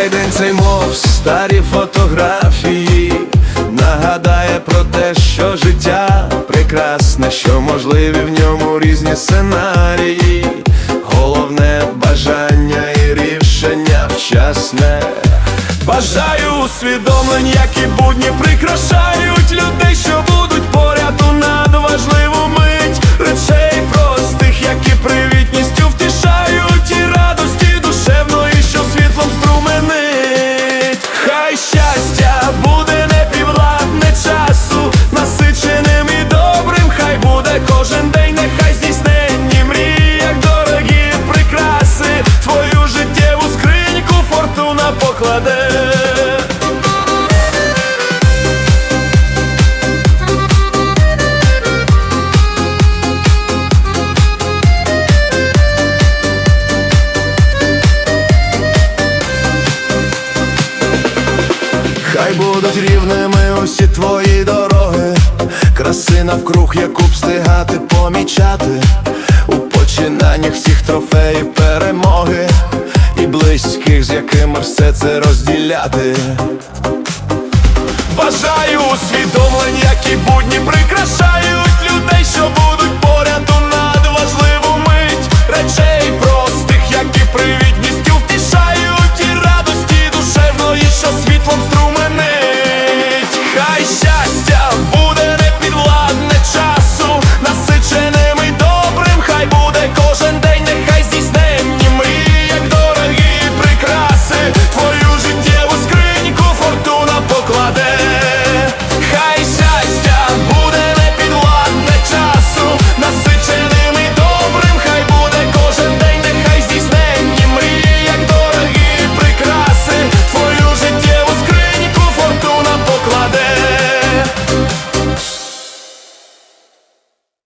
Хай день цей мов старі фотографії Нагадає про те, що життя прекрасне, що можливі в ньому різні сценарії. Головне бажання і рішення вчасне. Бажаю усвідомлень, які будні прикрашають людей, що Хай будуть рівними усі твої дороги, краси навкруг, яку встигати помічати, у починаннях всіх трофеїв перемоги, і близьких, з якими все це розділяти. Бажаю усвідомлень, які будні. Прикрашають